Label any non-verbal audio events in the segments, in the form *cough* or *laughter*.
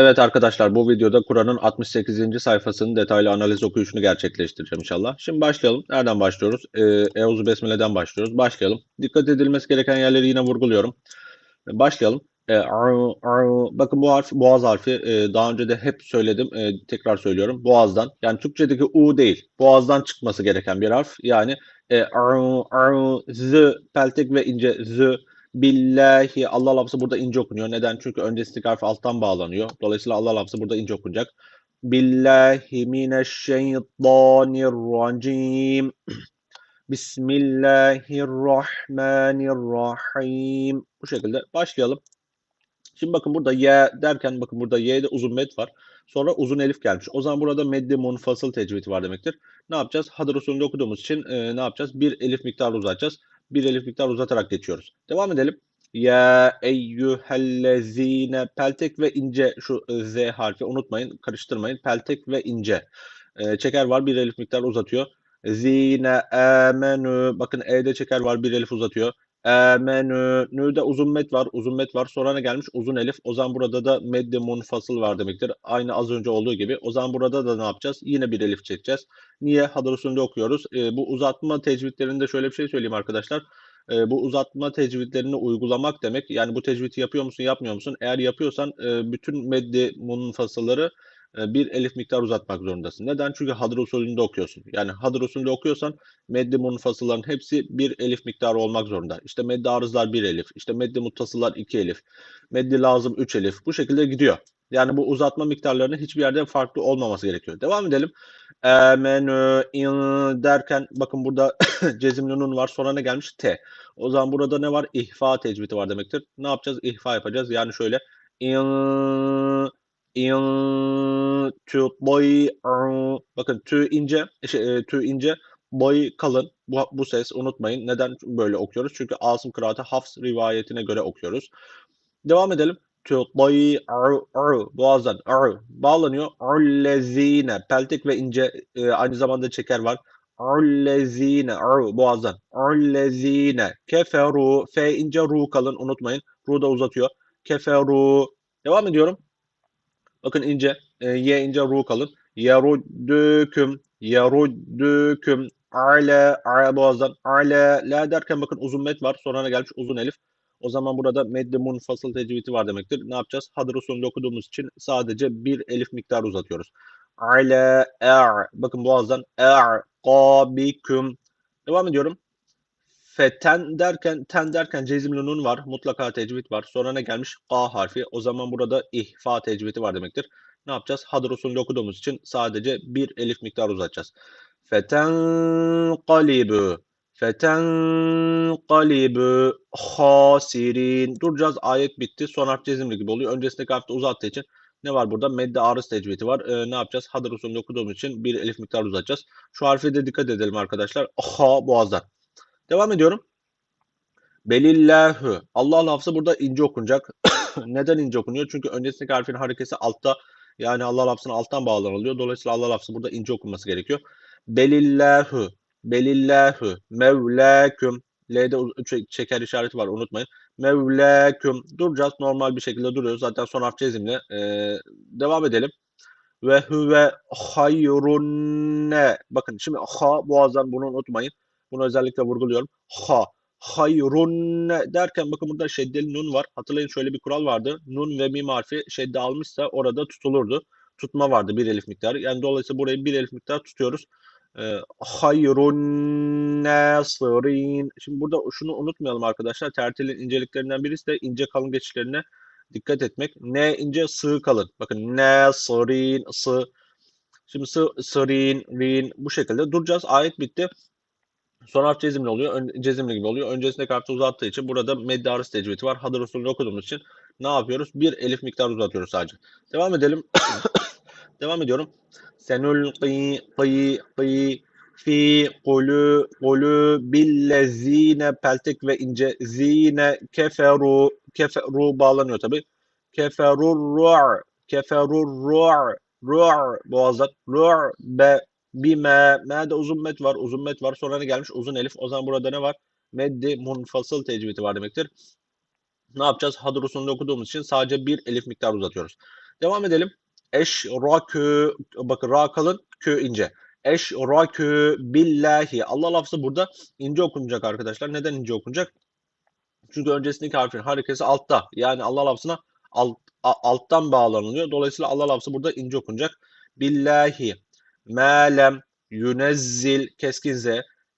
Evet arkadaşlar bu videoda Kur'an'ın 68. sayfasının detaylı analiz okuyuşunu gerçekleştireceğim inşallah. Şimdi başlayalım. Nereden başlıyoruz? Ee, Besmele'den başlıyoruz. Başlayalım. Dikkat edilmesi gereken yerleri yine vurguluyorum. Başlayalım. Ee, bakın bu harf boğaz harfi Ee, daha önce de hep söyledim Ee, tekrar söylüyorum boğazdan yani Türkçedeki u değil boğazdan çıkması gereken bir harf yani e, z peltek ve ince z Billahi Allah lafzı burada ince okunuyor. Neden? Çünkü öncesindeki harf alttan bağlanıyor. Dolayısıyla Allah lafzı burada ince okunacak. Billahi mineşşeytanirracim. Bismillahirrahmanirrahim. Bu şekilde başlayalım. Şimdi bakın burada y derken bakın burada y'de uzun med var. Sonra uzun elif gelmiş. O zaman burada meddi munfasıl tecvidi var demektir. Ne yapacağız? Hadır usulünde okuduğumuz için e, ne yapacağız? Bir elif miktarı uzatacağız. Bir elif miktarı uzatarak geçiyoruz. Devam edelim. Ya eyyühellezine peltek ve ince şu e, z harfi unutmayın karıştırmayın. Peltek ve ince. E, çeker var bir elif miktar uzatıyor. Zine amenü bakın e'de çeker var bir elif uzatıyor. Emenü. Nü'de uzun met var. Uzun met var. Sonra ne gelmiş? Uzun elif. O zaman burada da meddi munfasıl var demektir. Aynı az önce olduğu gibi. O zaman burada da ne yapacağız? Yine bir elif çekeceğiz. Niye? Usulünde okuyoruz. Ee, bu uzatma tecvidlerinde şöyle bir şey söyleyeyim arkadaşlar. Ee, bu uzatma tecvidlerini uygulamak demek. Yani bu tecvidi yapıyor musun, yapmıyor musun? Eğer yapıyorsan e, bütün meddi munfasılları e, bir elif miktar uzatmak zorundasın. Neden? Çünkü hadır usulünde okuyorsun. Yani hadır usulünde okuyorsan meddi munfasıların hepsi bir elif miktarı olmak zorunda. İşte meddi arızlar bir elif, işte meddi muttasılar iki elif, meddi lazım üç elif. Bu şekilde gidiyor. Yani bu uzatma miktarlarının hiçbir yerde farklı olmaması gerekiyor. Devam edelim. Emenü in derken bakın burada *coughs* cezimli nun var. Sonra ne gelmiş? T. O zaman burada ne var? İhfa tecvidi var demektir. Ne yapacağız? İhfa yapacağız. Yani şöyle in in tü boy bakın tü ince şey, e, tü ince boy kalın. Bu, bu ses unutmayın. Neden böyle okuyoruz? Çünkü Asım kıraati Hafs rivayetine göre okuyoruz. Devam edelim. Tü boy boğazdan ar, bağlanıyor. Arlezine peltek ve ince e, aynı zamanda çeker var. Arlezine ar, boğazdan. Arlezine keferu f ince ru kalın. Unutmayın. Ru da uzatıyor. Keferu. Devam ediyorum Bakın ince. E, y ince ru kalın. Yaruddüküm. Yaruddüküm. Ale. Ale boğazdan. Ale. La derken bakın uzun met var. Sonra ne gelmiş? Uzun elif. O zaman burada meddi munfasıl tecvidi var demektir. Ne yapacağız? Hadır usulünde okuduğumuz için sadece bir elif miktarı uzatıyoruz. Ale. Er. Bakın boğazdan. Er. Qabiküm. Devam ediyorum. Feten derken, ten derken cezimli nun var. Mutlaka tecvid var. Sonra ne gelmiş? A harfi. O zaman burada ihfa tecvidi var demektir. Ne yapacağız? Hadır usulünde okuduğumuz için sadece bir elif miktar uzatacağız. Feten kalibu. Feten kalibu hasirin. Duracağız. Ayet bitti. Son harf cezimli gibi oluyor. Öncesindeki harfte uzattığı için ne var burada? Medde arız tecvidi var. Ee, ne yapacağız? Usulünde okuduğumuz için bir elif miktar uzatacağız. Şu harfe de dikkat edelim arkadaşlar. Ha boğazdan. Devam ediyorum. Belillahu. Allah lafzı burada ince okunacak. *coughs* Neden ince okunuyor? Çünkü öncesindeki harfin harekesi altta yani Allah lafzına alttan bağlanılıyor. Dolayısıyla Allah lafzı burada ince okunması gerekiyor. Belillahu. Belillahu. Mevlaküm. L'de çeker işareti var unutmayın. Mevlaküm. Duracağız. Normal bir şekilde duruyoruz. Zaten son harf cezimle. Ee, devam edelim. Ve huve hayrunne. Bakın şimdi ha boğazdan bunu unutmayın. Bunu özellikle vurguluyorum. Ha. Hayrun derken bakın burada şeddeli nun var. Hatırlayın şöyle bir kural vardı. Nun ve mim harfi şedde almışsa orada tutulurdu. Tutma vardı bir elif miktarı. Yani dolayısıyla burayı bir elif miktarı tutuyoruz. Ee, hayrun nasirin. Şimdi burada şunu unutmayalım arkadaşlar. Tertilin inceliklerinden birisi de ince kalın geçişlerine dikkat etmek. Ne ince sığ kalın. Bakın nasirin sığ. Şimdi sı, sırin, rin bu şekilde duracağız. Ayet bitti. Son harf cezimli oluyor. Ön, cezimli gibi oluyor. Öncesinde harfi uzattığı için burada meddi arız tecvidi var. Hadır usulünü okuduğumuz için ne yapıyoruz? Bir elif miktar uzatıyoruz sadece. Devam edelim. *coughs* Devam ediyorum. Senul qi qi fi kulu kulu billezine peltek ve ince zine keferu keferu bağlanıyor tabi. Keferur ru'r keferur ru'r ru'r boğazdan ru'r be bime me'de uzun met var uzun met var sonra ne gelmiş uzun elif o zaman burada ne var meddi munfasıl tecvidi var demektir ne yapacağız hadır okuduğumuz için sadece bir elif miktar uzatıyoruz Devam edelim. Eşrakü bakın ra kalın kö ince. Eşrakü billahi. Allah lafzı burada ince okunacak arkadaşlar. Neden ince okunacak? Çünkü öncesindeki harfin harekesi altta. Yani Allah lafzına alt, alttan bağlanılıyor. Dolayısıyla Allah lafzı burada ince okunacak. Billahi melem yünezzil keskin z.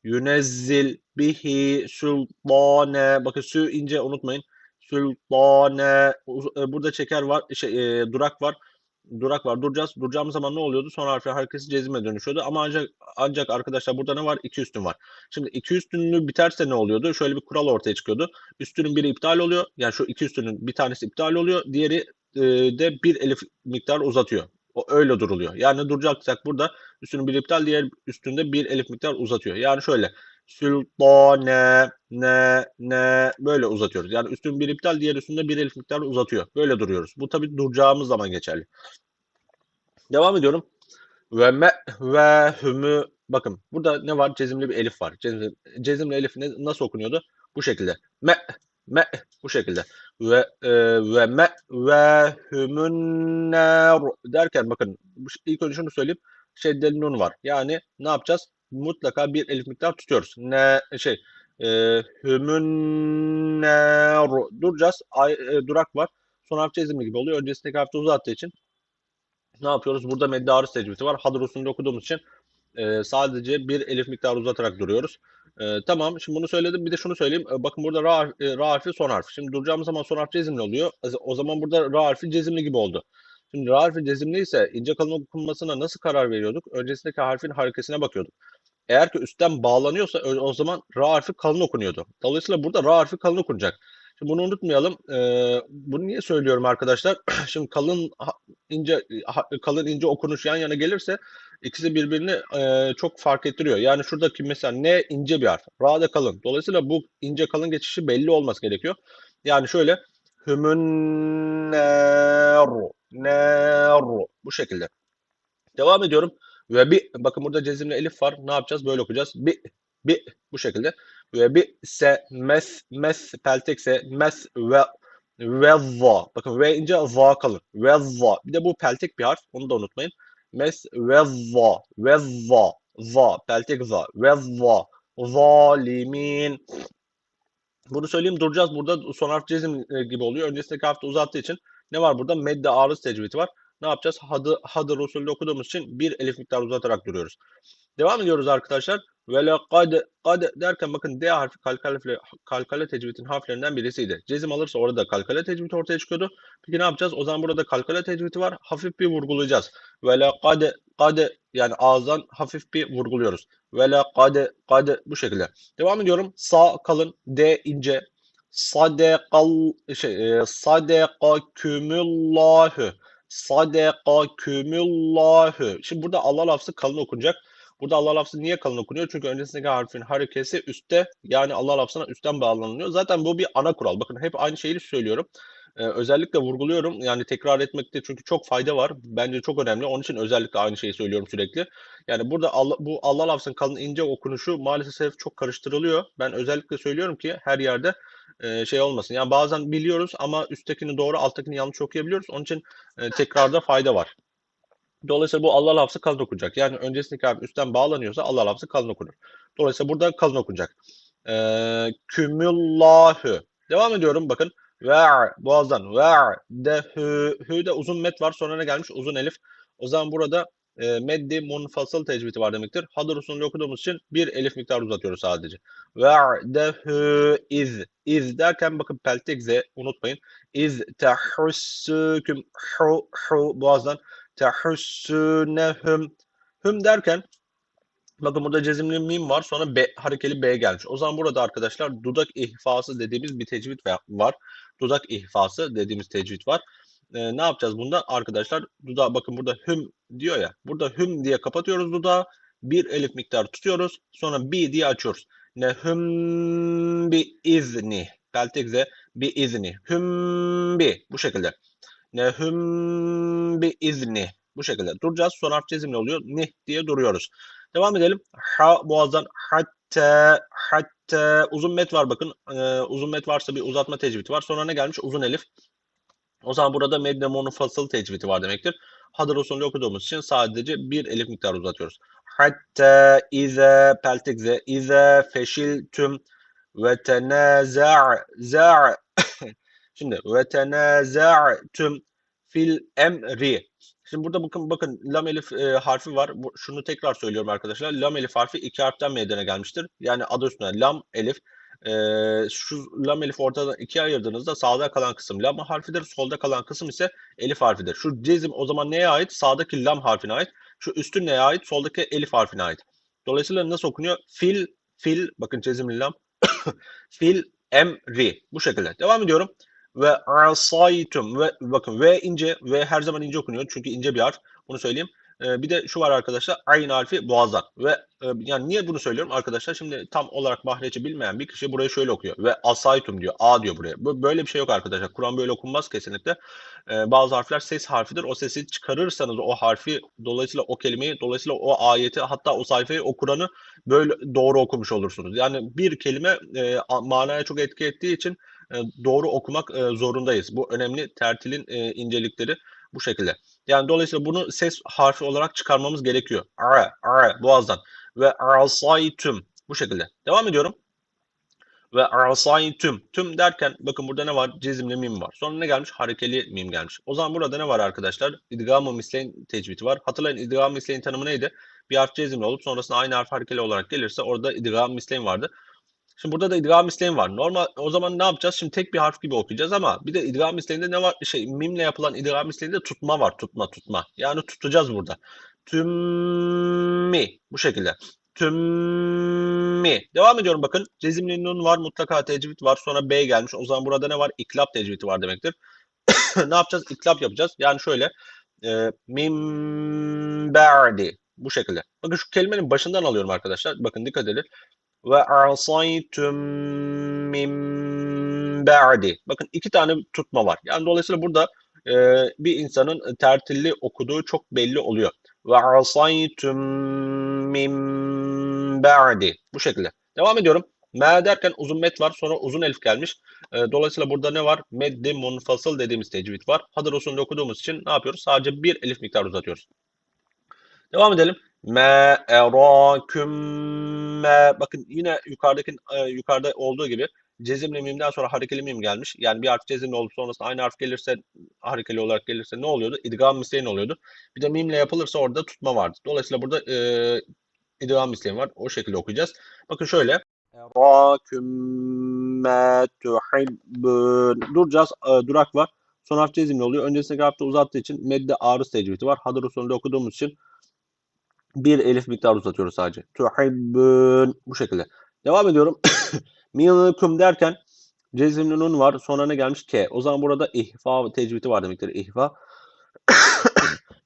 yünezzil bihi sultane bakın sü ince unutmayın. sultane burada çeker var şey e, durak var. Durak var. Duracağız. Duracağımız zaman ne oluyordu? Son harfin harekesi cezime dönüşüyordu. Ama ancak ancak arkadaşlar burada ne var? İki üstün var. Şimdi iki üstünlüğü biterse ne oluyordu? Şöyle bir kural ortaya çıkıyordu. Üstünün biri iptal oluyor. Yani şu iki üstünün bir tanesi iptal oluyor. Diğeri e, de bir elif miktar uzatıyor o öyle duruluyor yani duracaksak burada üstünün bir iptal diğer üstünde bir elif miktar uzatıyor yani şöyle Sültane ne ne böyle uzatıyoruz. Yani üstün bir iptal diğer üstünde bir elif miktar uzatıyor. Böyle duruyoruz. Bu tabi duracağımız zaman geçerli. Devam ediyorum. Ve me ve hümü bakın burada ne var? Cezimli bir elif var. Cezimli, cezimli elif ne, nasıl okunuyordu? Bu şekilde. Me me bu şekilde. Ve e, ve me ve hümün nar derken bakın ilk önce şunu söyleyeyim. Şeddeli nun var. Yani ne yapacağız? mutlaka bir elif miktar tutuyoruz. Ne şey e, hümünneru duracağız. Ay, e, durak var. Son harf çizimi gibi oluyor. Öncesindeki harfte uzattığı için ne yapıyoruz? Burada medde arız tecvidi var. Hadır usulünde okuduğumuz için e, sadece bir elif miktar uzatarak duruyoruz. E, tamam. Şimdi bunu söyledim. Bir de şunu söyleyeyim. E, bakın burada ra, e, ra harfi son harf. Şimdi duracağımız zaman son harf cezimli oluyor. O zaman burada ra harfi cezimli gibi oldu. Şimdi ra harfi cezimli ise ince kalın okunmasına nasıl karar veriyorduk? Öncesindeki harfin harekesine bakıyorduk. Eğer ki üstten bağlanıyorsa o zaman ra harfi kalın okunuyordu. Dolayısıyla burada ra harfi kalın okunacak. Şimdi bunu unutmayalım. Ee, bunu niye söylüyorum arkadaşlar? *clears throat* Şimdi kalın ince kalın ince okunuş yan yana gelirse ikisi birbirini e, çok fark ettiriyor. Yani şuradaki mesela ne ince bir harf, ra da kalın. Dolayısıyla bu ince kalın geçişi belli olması gerekiyor. Yani şöyle hümün neru bu şekilde. Devam ediyorum. Ve bir bakın burada cezimli elif var. Ne yapacağız? Böyle okuyacağız. Bir bir bu şekilde. Ve bir se mes mes peltekse mes ve ve va. Bakın ve ince va kalır. Ve va. Bir de bu peltek bir harf. Onu da unutmayın. Mes ve va. Ve va. Va. Peltek va. Ve va. Zalimin. Bunu söyleyeyim duracağız. Burada son harf cezim e, gibi oluyor. Öncesindeki hafta uzattığı için ne var burada? Medde arız tecvidi var ne yapacağız? Hadı, hadı usulü okuduğumuz için bir elif miktar uzatarak duruyoruz. Devam ediyoruz arkadaşlar. Ve kad, kad derken bakın D harfi kalkale, kalkale tecvidin harflerinden birisiydi. Cezim alırsa orada kalkale tecvid ortaya çıkıyordu. Peki ne yapacağız? O zaman burada kalkale tecvidi var. Hafif bir vurgulayacağız. Ve kad, kad yani ağızdan hafif bir vurguluyoruz. Ve kad, kad bu şekilde. Devam ediyorum. Sağ kalın, D ince. Sadekal şey, e, sadekakümüllahü sadekakümüllahü. Şimdi burada Allah lafzı kalın okunacak. Burada Allah lafzı niye kalın okunuyor? Çünkü öncesindeki harfin harekesi üstte yani Allah lafzına üstten bağlanılıyor. Zaten bu bir ana kural. Bakın hep aynı şeyi söylüyorum. Ee, özellikle vurguluyorum. Yani tekrar etmekte çünkü çok fayda var. Bence çok önemli. Onun için özellikle aynı şeyi söylüyorum sürekli. Yani burada Allah, bu Allah lafzının kalın ince okunuşu maalesef çok karıştırılıyor. Ben özellikle söylüyorum ki her yerde e, şey olmasın. Yani bazen biliyoruz ama üsttekini doğru alttakini yanlış okuyabiliyoruz. Onun için e, tekrarda fayda var. Dolayısıyla bu Allah lafzı kalın okunacak. Yani öncesindeki harf üstten bağlanıyorsa Allah lafzı kalın okunur. Dolayısıyla burada kalın okunacak. E, kümüllahü. Devam ediyorum bakın. Ve boğazdan ve de hü, hü de uzun met var sonra ne gelmiş? Uzun elif. O zaman burada e, meddi munfasıl tecvidi var demektir. Hadır usulünü okuduğumuz için bir elif miktarı uzatıyoruz sadece. Ve'dehu iz. İz derken bakın peltek unutmayın. İz tehussüküm hu hu boğazdan tehussünehüm. Hüm derken Bakın burada cezimli mim var. Sonra B, harekeli B gelmiş. O zaman burada arkadaşlar dudak ihfası dediğimiz bir tecvid var. Dudak ihfası dediğimiz tecvid var e, ne yapacağız bunda? Arkadaşlar dudağı bakın burada hüm diyor ya. Burada hüm diye kapatıyoruz dudağı. Bir elif miktar tutuyoruz. Sonra bi diye açıyoruz. Ne hüm bi izni. Peltekze bi izni. Hüm bi. Bu şekilde. Ne hüm bi izni. Bu şekilde. Duracağız. Son harf cezimli oluyor. Nih diye duruyoruz. Devam edelim. Ha boğazdan hatta hatta uzun met var bakın. Ee, uzun met varsa bir uzatma tecvidi var. Sonra ne gelmiş? Uzun elif. O zaman burada medne monofasıl tecvidi var demektir. Hadır usulü okuduğumuz için sadece bir elif miktarı uzatıyoruz. Hatta ize peltekze ize feşiltüm ve tenaza' za' Şimdi ve tenaza'tum fil emri. Şimdi burada bakın bakın lam elif e, harfi var. Bu, şunu tekrar söylüyorum arkadaşlar. Lam elif harfi iki harften meydana gelmiştir. Yani adı üstüne lam elif. E, şu lam elif ortadan ikiye ayırdığınızda sağda kalan kısım lam harfidir. Solda kalan kısım ise elif harfidir. Şu cezim o zaman neye ait? Sağdaki lam harfine ait. Şu üstün neye ait? Soldaki elif harfine ait. Dolayısıyla nasıl okunuyor? Fil, fil, bakın cezimli lam. *coughs* fil emri. Bu şekilde. Devam ediyorum ve asaytum ve bakın ve ince ve her zaman ince okunuyor çünkü ince bir harf bunu söyleyeyim. Ee, bir de şu var arkadaşlar aynı harfi boğazdan ve e, yani niye bunu söylüyorum arkadaşlar? Şimdi tam olarak mahreci bilmeyen bir kişi burayı şöyle okuyor ve asaytum diyor a diyor buraya. Böyle bir şey yok arkadaşlar Kur'an böyle okunmaz kesinlikle. Ee, bazı harfler ses harfidir o sesi çıkarırsanız o harfi dolayısıyla o kelimeyi dolayısıyla o ayeti hatta o sayfayı o Kur'an'ı böyle doğru okumuş olursunuz. Yani bir kelime e, manaya çok etki ettiği için e, doğru okumak e, zorundayız. Bu önemli tertilin e, incelikleri bu şekilde. Yani dolayısıyla bunu ses harfi olarak çıkarmamız gerekiyor. Ara, ara, boğazdan. Ve arasaytüm. Bu şekilde. Devam ediyorum. Ve arasaytüm. Tüm derken bakın burada ne var? Cezimli mim var. Sonra ne gelmiş? Harekeli mim gelmiş. O zaman burada ne var arkadaşlar? İdgam-ı misleyin tecvidi var. Hatırlayın idgam-ı misleyin tanımı neydi? Bir harf cezimli olup sonrasında aynı harf harekeli olarak gelirse orada idgam-ı misleyin vardı. Şimdi burada da idgam isteğim var. Normal o zaman ne yapacağız? Şimdi tek bir harf gibi okuyacağız ama bir de idgam isteğinde ne var? Şey mimle yapılan idgam isteğinde tutma var. Tutma tutma. Yani tutacağız burada. Tümmi bu şekilde. Tümmi. Devam ediyorum bakın. Cezimli nun var. Mutlaka tecvid var. Sonra B gelmiş. O zaman burada ne var? İklap tecvidi var demektir. *coughs* ne yapacağız? İklap yapacağız. Yani şöyle. E, mim. Bu şekilde. Bakın şu kelimenin başından alıyorum arkadaşlar. Bakın dikkat edin asaytum min ba'di. Bakın iki tane tutma var. Yani dolayısıyla burada e, bir insanın tertilli okuduğu çok belli oluyor. Asaytum min ba'di. Bu şekilde. Devam ediyorum. Me derken uzun met var. Sonra uzun elif gelmiş. E, dolayısıyla burada ne var? Meddi munfasıl dediğimiz tecvid var. Hadır usulünde okuduğumuz için ne yapıyoruz? Sadece bir elif miktar uzatıyoruz. Devam edelim. Me eraküm me. Bakın yine yukarıdaki e, yukarıda olduğu gibi cezimli mimden sonra harekeli mim gelmiş. Yani bir harf cezimli olup sonrasında aynı harf gelirse harekeli olarak gelirse ne oluyordu? İdgam misleyin oluyordu. Bir de mimle yapılırsa orada tutma vardı. Dolayısıyla burada e, idgam misleyin var. O şekilde okuyacağız. Bakın şöyle. Eraküm me tuhibbun. Duracağız. E, durak var. Son harf cezimli oluyor. Öncesindeki harfte uzattığı için medde arız tecvidi var. Hadır usulünde okuduğumuz için bir elif miktar uzatıyoruz sadece. Tuhibbün bu şekilde. Devam ediyorum. *coughs* Minkum derken cezimli nun var. Sonra ne gelmiş? K. O zaman burada ihfa tecvidi var demektir. İhfa. *coughs*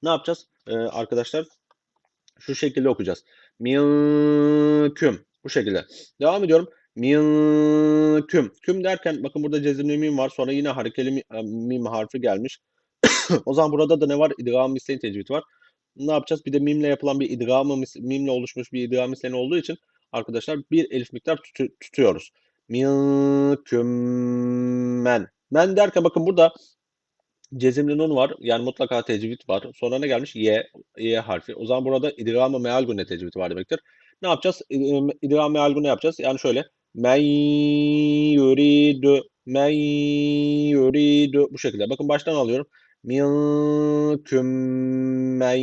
ne yapacağız? Ee, arkadaşlar şu şekilde okuyacağız. Minkum. Bu şekilde. Devam ediyorum. Minkum. Küm derken bakın burada cezimli mim var. Sonra yine harekeli mim harfi gelmiş. *coughs* o zaman burada da ne var? İdgam misleyin tecvidi var ne yapacağız? Bir de mimle yapılan bir idgamı, mimle oluşmuş bir idgam misleni olduğu için arkadaşlar bir elif miktar tut tutuyoruz. Milkümmen. Men derken bakın burada cezimli nun var. Yani mutlaka tecvid var. Sonra ne gelmiş? Y, Y harfi. O zaman burada idgam-ı meal günne tecvid var demektir. Ne yapacağız? İdgam-ı meal günne yapacağız. Yani şöyle. Men yuridu men yuridu bu şekilde. Bakın baştan alıyorum minkum men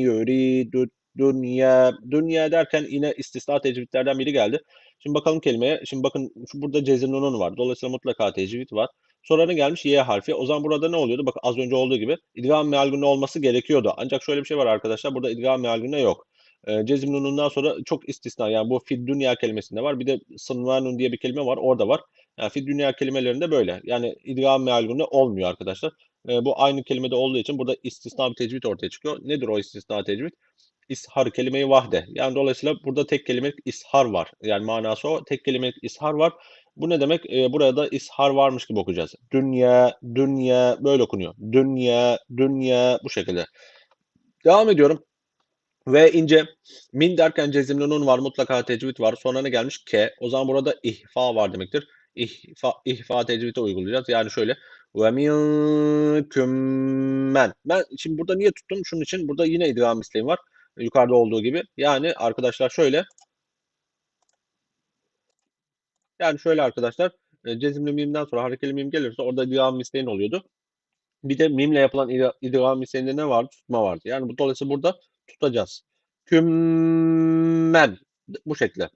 yuridu dünya. Dünya derken yine istisna tecvidlerden biri geldi. Şimdi bakalım kelimeye. Şimdi bakın şu burada cezinunun var. Dolayısıyla mutlaka tecvid var. Sonra ne gelmiş? Y harfi. O zaman burada ne oluyordu? Bakın az önce olduğu gibi idgam mealgünne olması gerekiyordu. Ancak şöyle bir şey var arkadaşlar. Burada idgam mealgünne yok. E, cezim nunundan sonra çok istisna. Yani bu fid dünya kelimesinde var. Bir de sınvanun diye bir kelime var. Orada var. Yani fid dünya kelimelerinde böyle. Yani idgam mealgünne olmuyor arkadaşlar. E, bu aynı kelimede olduğu için burada istisna bir tecvid ortaya çıkıyor. Nedir o istisna tecvid? İshar kelimeyi vahde. Yani dolayısıyla burada tek kelimelik ishar var. Yani manası o. Tek kelimelik ishar var. Bu ne demek? E, burada ishar varmış gibi okuyacağız. Dünya, dünya böyle okunuyor. Dünya, dünya bu şekilde. Devam ediyorum. Ve ince min derken cezimli nun var mutlaka tecvid var. Sonra ne gelmiş? Ke. O zaman burada ihfa var demektir. İhfa, ihfa tecvidi uygulayacağız. Yani şöyle Ve minküm men. Ben şimdi burada niye tuttum? Şunun için burada yine idgam isteğim var. Yukarıda olduğu gibi. Yani arkadaşlar şöyle. Yani şöyle arkadaşlar. e, Cezimli mimden sonra harekeli mim gelirse orada idgam isteğin oluyordu. Bir de mimle yapılan id- idgam isteğinde ne vardı? Tutma vardı. Yani bu dolayısıyla burada tutacağız. Kümmen. Bu şekilde.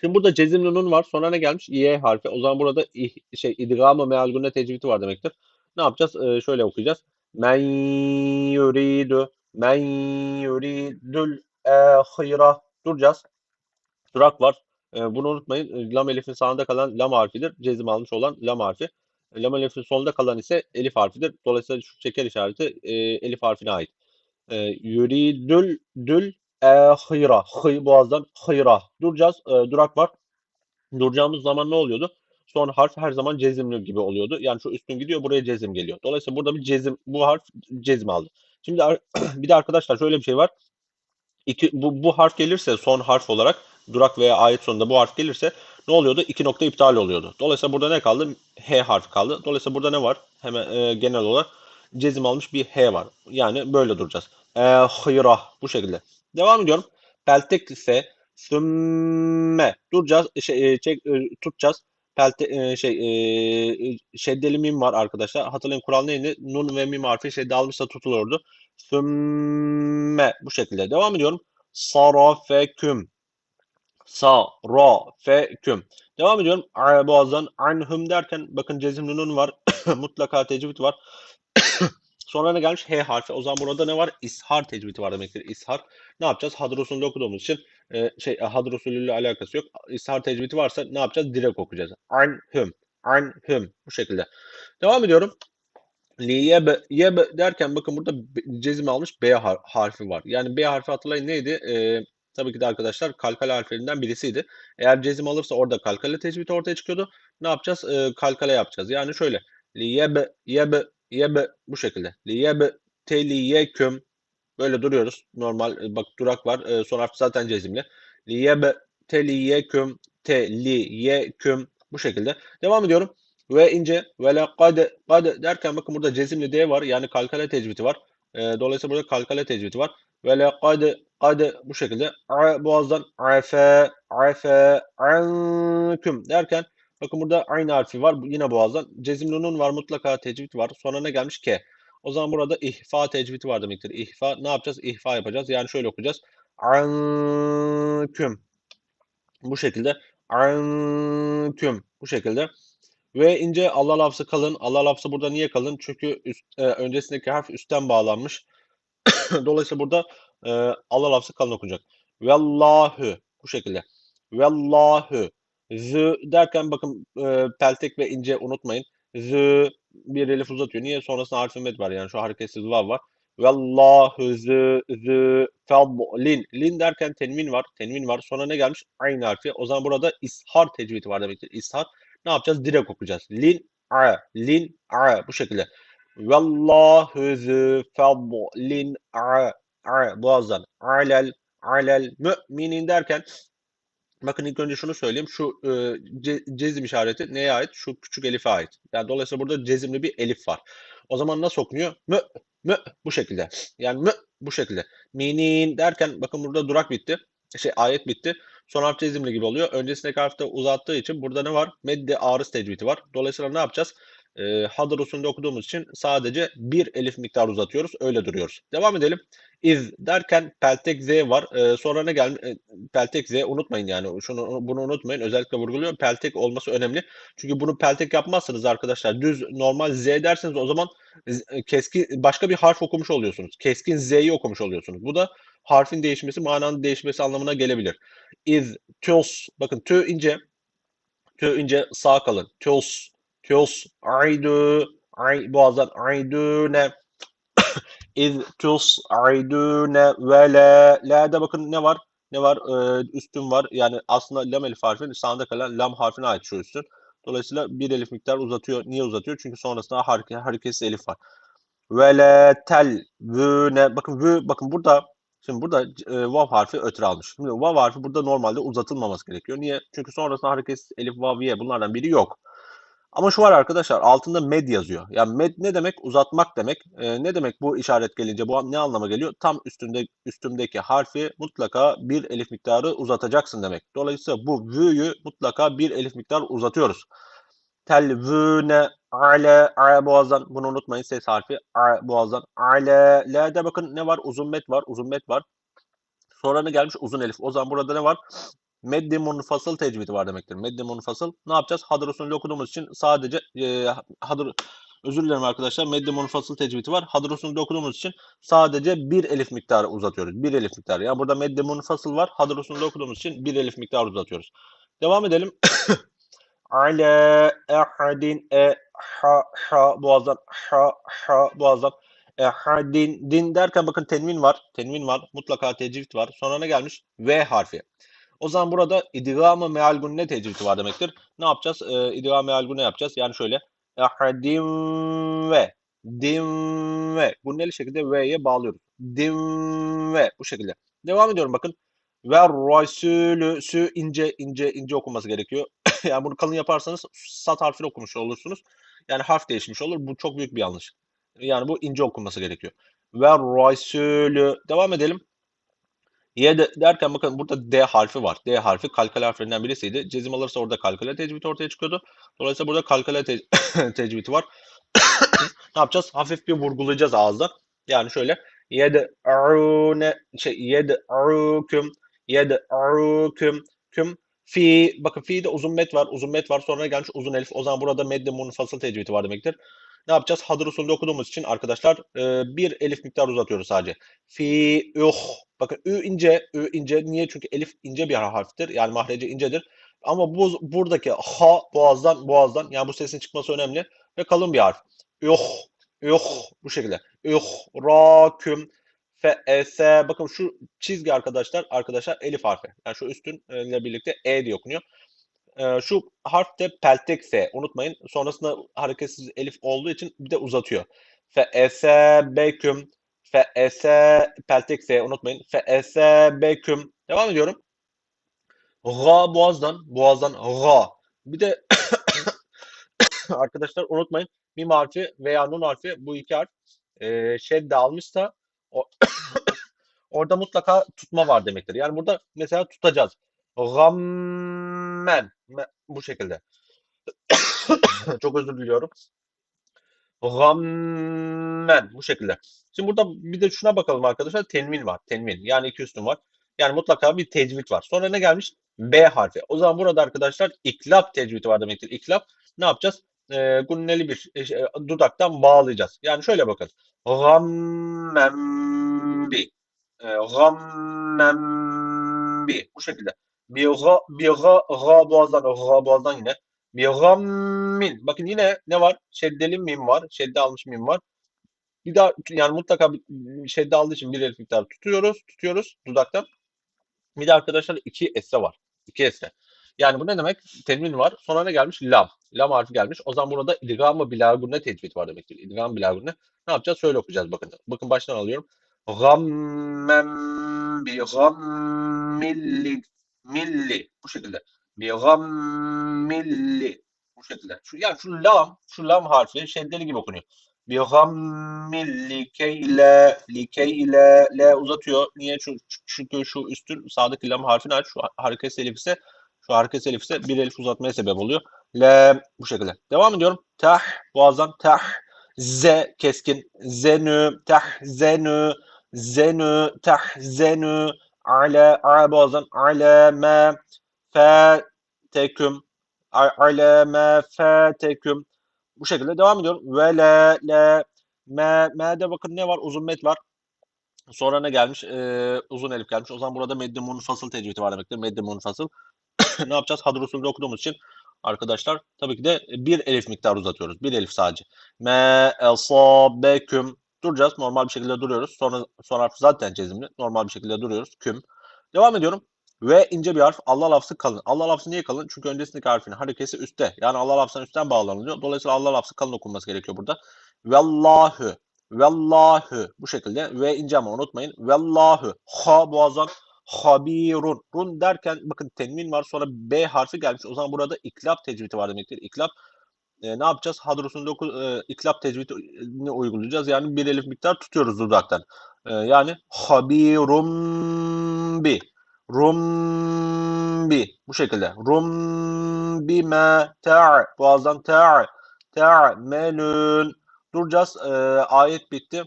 Şimdi burada cezimli nun var. Sonra ne gelmiş? İye harfi. O zaman burada ih, şey idgam-ı mealgunne tecvidi var demektir. Ne yapacağız? Ee, şöyle okuyacağız. Men yuridu men yuridul ahira. Duracağız. Durak var. Ee, bunu unutmayın. Ee, Lam elifin sağında kalan lam harfidir. Cezim almış olan lam harfi. Lam elifin solunda kalan ise elif harfidir. Dolayısıyla şu çeker işareti e, elif harfine ait. E, yuridül dül ahira. Hıy boğazdan hıyra. Duracağız. E, durak var. Duracağımız zaman ne oluyordu? Son harf her zaman cezimli gibi oluyordu. Yani şu üstün gidiyor buraya cezim geliyor. Dolayısıyla burada bir cezim bu harf cezim aldı. Şimdi *clears throat* bir de arkadaşlar şöyle bir şey var. İki, bu, bu harf gelirse son harf olarak durak veya ayet sonunda bu harf gelirse ne oluyordu? İki nokta iptal oluyordu. Dolayısıyla burada ne kaldı? H harfi kaldı. Dolayısıyla burada ne var? Hemen e, genel olarak cezim almış bir H var. Yani böyle duracağız. E, hıyra bu şekilde. Devam ediyorum. Peltek ise sümme duracağız. Şey, e, çek, e, tutacağız. Pelte, e, şey e, şeddeli mim var arkadaşlar. Hatırlayın kural neydi? Nun ve mim harfi şedde almışsa tutulurdu. Sümme bu şekilde. Devam ediyorum. Sarafeküm. Sarafeküm. Devam ediyorum. Boğazdan anhum derken bakın cezimli nun var. *coughs* Mutlaka tecvid var. Sonra ne gelmiş? H harfi. O zaman burada ne var? İshar tecvidi var demektir. İshar. Ne yapacağız? Hadr usulü okuduğumuz için e, şey hadr usulüyle alakası yok. İshar tecvidi varsa ne yapacağız? Direkt okuyacağız. Anhum. Anhum. Bu şekilde. Devam ediyorum. Liyeb yeb derken bakın burada cezim almış B har- harfi var. Yani B harfi hatırlayın neydi? Ee, tabii ki de arkadaşlar kalkale harflerinden birisiydi. Eğer cezim alırsa orada kalkale tecvidi ortaya çıkıyordu. Ne yapacağız? Ee, kalkale yapacağız. Yani şöyle. Liyeb yeb yeb bu şekilde. Liyeb teliyeküm böyle duruyoruz. Normal e, bak durak var. Ee, son harf zaten cezimli. Liyeb teliyeküm teliyeküm bu şekilde. Devam ediyorum. Ve ince ve lekad kad derken bakın burada cezimli D var. Yani kalkale tecvidi var. E, dolayısıyla burada kalkale tecvidi var. Ve lekad kad bu şekilde a, boğazdan afe afe anküm derken bakın burada aynı harfi var. Yine boğazdan. Cezimli nun var. Mutlaka tecvid var. Sonra ne gelmiş? K. O zaman burada ihfa tecvidi var demektir. İhfa ne yapacağız? İhfa yapacağız. Yani şöyle okuyacağız. Anküm. Bu şekilde. Anküm. Bu şekilde. Ve ince Allah lafzı kalın. Allah lafzı burada niye kalın? Çünkü üst, e, öncesindeki harf üstten bağlanmış. *coughs* Dolayısıyla burada e, Allah lafzı kalın okunacak. Vallahu bu şekilde. Vallahu z derken bakın e, peltek ve ince unutmayın. Z bir elif uzatıyor. Niye? Sonrasında harf med var. Yani şu hareketsiz vav var. Vallahu z z fadlin. Lin derken tenvin var. Tenvin var. Sonra ne gelmiş? Aynı harfi. O zaman burada ishar tecvidi var demektir. İshar ne yapacağız? Direkt okuyacağız. Lin a, lin a bu şekilde. Vallahu zu fadlin a, a boğazdan alel alel müminin derken bakın ilk önce şunu söyleyeyim. Şu e, ce, cezim işareti neye ait? Şu küçük elife ait. Yani dolayısıyla burada cezimli bir elif var. O zaman nasıl okunuyor? Mü mü bu şekilde. Yani mü bu şekilde. Minin derken bakın burada durak bitti. Şey ayet bitti. Son harf cezimli gibi oluyor. Öncesindeki harfte uzattığı için burada ne var? Medde arız tecvidi var. Dolayısıyla ne yapacağız? E, Hadır usulünde okuduğumuz için sadece bir elif miktar uzatıyoruz. Öyle duruyoruz. Devam edelim. İz derken peltek Z var. E, sonra ne gel e, peltek Z unutmayın yani. Şunu bunu unutmayın. Özellikle vurguluyorum. Peltek olması önemli. Çünkü bunu peltek yapmazsanız arkadaşlar düz normal Z derseniz o zaman z- keskin başka bir harf okumuş oluyorsunuz. Keskin Z'yi okumuş oluyorsunuz. Bu da harfin değişmesi, mananın değişmesi anlamına gelebilir. İz, tüls, bakın tü ince, tü ince sağ kalın. Tüls, ay, boğazdan aydune, *coughs* İz tüls, aydune ve la, la'da bakın ne var? Ne var? Ee, üstün var. Yani aslında lam elif harfi sağında kalan lam harfine ait şu üstün. Dolayısıyla bir elif miktar uzatıyor. Niye uzatıyor? Çünkü sonrasında hareke, hareketsiz elif var. Ve la tel, vüne, bakın vü, bakın burada Şimdi burada e, vav harfi ötürü almış. Şimdi vav harfi burada normalde uzatılmaması gerekiyor. Niye? Çünkü sonrasında hareketsiz elif, vav, ye bunlardan biri yok. Ama şu var arkadaşlar altında med yazıyor. Yani med ne demek? Uzatmak demek. Ee, ne demek bu işaret gelince bu ne anlama geliyor? Tam üstünde üstümdeki harfi mutlaka bir elif miktarı uzatacaksın demek. Dolayısıyla bu v'yü mutlaka bir elif miktar uzatıyoruz. Tel v'ne ale a boğazdan bunu unutmayın ses harfi a boğazdan ale l'de bakın ne var? Uzun met var. Uzun met var. Sonra ne gelmiş? Uzun elif. O zaman burada ne var? Meddi munfasıl tecvidi var demektir. Meddi munfasıl. Ne yapacağız? Hadır usulü okuduğumuz için sadece e, hadır özür dilerim arkadaşlar. Meddi munfasıl tecvidi var. Hadır usulü okuduğumuz için sadece bir elif miktarı uzatıyoruz. Bir elif miktarı. Yani burada meddi munfasıl var. Hadır usulü okuduğumuz için bir elif miktarı uzatıyoruz. Devam edelim. *coughs* Ale ehadin e ha ha boğazdan ha ha boğazdan ehadin din derken bakın tenvin var. Tenvin var. Mutlaka tecvid var. Sonra ne gelmiş? V harfi. O zaman burada idgamı meal gunne tecvidi var demektir. Ne yapacağız? Ee, idgamı meal gunne yapacağız. Yani şöyle. Ehadim ve dim ve gunneli şekilde V'ye bağlıyoruz. Dim ve bu şekilde. Devam ediyorum bakın. Ve rasulü sü ince ince ince okunması gerekiyor. *laughs* yani bunu kalın yaparsanız sat harfini okumuş olursunuz. Yani harf değişmiş olur. Bu çok büyük bir yanlış. Yani bu ince okunması gerekiyor. Ve rasulü devam edelim. Y de, derken bakın burada D harfi var. D harfi kalkale harflerinden birisiydi. Cezim alırsa orada kalkale tecvidi ortaya çıkıyordu. Dolayısıyla burada kalkale te *coughs* tecvidi var. *coughs* ne yapacağız? Hafif bir vurgulayacağız ağızda. Yani şöyle yed'une şey yed'ukum yed'ukum küm fi bakın fi'de uzun met var. Uzun met var. Sonra gelmiş uzun elif. O zaman burada medde munfasıl tecvidi var demektir. Ne yapacağız? Hadır usulünde okuduğumuz için arkadaşlar e, bir elif miktar uzatıyoruz sadece. Fi uh. Bakın ü ince, ü ince. Niye? Çünkü elif ince bir harftir. Yani mahreci incedir. Ama bu buradaki ha boğazdan boğazdan yani bu sesin çıkması önemli ve kalın bir harf. Yuh, yuh bu şekilde. Yuh, raküm, fe, ese. Bakın şu çizgi arkadaşlar, arkadaşlar elif harfi. Yani şu üstünle birlikte e diye okunuyor. Ee, şu harf de peltek F. Unutmayın. Sonrasında hareketsiz elif olduğu için bir de uzatıyor. Fe, ese, beküm, fe, ese, peltek F. Unutmayın. Fe, ese, beküm. Devam ediyorum. Ga boğazdan, boğazdan ga. Bir de *coughs* arkadaşlar unutmayın mim harfi veya nun harfi bu iki harf e, şedde almışsa o *coughs* orada mutlaka tutma var demektir. Yani burada mesela tutacağız. Gammen bu şekilde. *coughs* Çok özür diliyorum. Gammen bu şekilde. Şimdi burada bir de şuna bakalım arkadaşlar. Tenvin var. Tenvin. Yani iki üstün var. Yani mutlaka bir tecvid var. Sonra ne gelmiş? B harfi. O zaman burada arkadaşlar iklap tecvidi var demektir. İklap ne yapacağız? E, gunneli bir e, dudaktan bağlayacağız. Yani şöyle bakın. Gammembi. E, gammembi. Bu şekilde. Bir ga, bir ga, ga boğazdan, ga boğazdan yine. Bir gammin. Bakın yine ne var? Şeddeli mim var. Şedde almış mim var. Bir daha yani mutlaka şedde aldığı için bir elif miktarı tutuyoruz. Tutuyoruz dudaktan. Bir de arkadaşlar iki esre var. İki esre. Yani bu ne demek? Tenvin var. Sonra ne gelmiş? Lam. Lam harfi gelmiş. O zaman burada idgam-ı bilagurne tecvid var demektir. İdgam bilagurne. Ne yapacağız? Şöyle okuyacağız bakın. Bakın baştan alıyorum. Gammem bi gammilli milli. Bu şekilde. Bi gammilli. Bu şekilde. Şu, yani şu lam, şu lam harfi şeddeli gibi okunuyor. Bi gammilli keyle likeyle le uzatıyor. Niye? Çünkü, şu üstün sağdaki lam harfini aç. Şu hareket elif ise şu hareket elif ise bir elif uzatmaya sebep oluyor. Le bu şekilde. Devam ediyorum. Tah boğazdan tah z keskin zenü tah zenü zenü tah zenü ale a boğazdan aleme fe teküm aleme fe teküm bu şekilde devam ediyorum. Ve le le me me'de bakın ne var? Uzun met var. Sonra ne gelmiş? Ee, uzun elif gelmiş. O zaman burada meddi munfasıl tecvidi var demektir. Meddi munfasıl. *coughs* ne yapacağız? Hadır usulü okuduğumuz için arkadaşlar tabii ki de bir elif miktar uzatıyoruz. Bir elif sadece. Me esabeküm duracağız. Normal bir şekilde duruyoruz. Sonra son harf zaten cezimli. Normal bir şekilde duruyoruz. Küm. Devam ediyorum. Ve ince bir harf. Allah lafzı kalın. Allah lafzı niye kalın? Çünkü öncesindeki harfin harekesi üstte. Yani Allah lafzından üstten bağlanılıyor. Dolayısıyla Allah lafzı kalın okunması gerekiyor burada. Vallahu. Vallahu. Bu şekilde. Ve ince ama unutmayın. Vallahu. Ha boğazdan habirun. Run derken bakın tenmin var sonra B harfi gelmiş. O zaman burada iklap tecvidi var demektir. İklap e, ne yapacağız? Hadrosunu oku, e, iklap tecvidini uygulayacağız. Yani bir elif miktar tutuyoruz dudaktan. E, yani habirum bi. Rum bi. Bu şekilde. Rum bi ma ta' boğazdan ta' ta'melun. Duracağız. E, ayet bitti.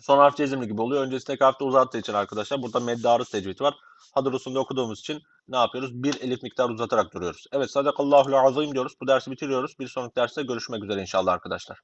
Son harf cezimli gibi oluyor. Öncesindeki harfte uzattığı için arkadaşlar burada meddarı tecvidi var. Hadrosunda okuduğumuz için ne yapıyoruz? Bir elif miktar uzatarak duruyoruz. Evet sadakallahu azim diyoruz. Bu dersi bitiriyoruz. Bir sonraki derste görüşmek üzere inşallah arkadaşlar.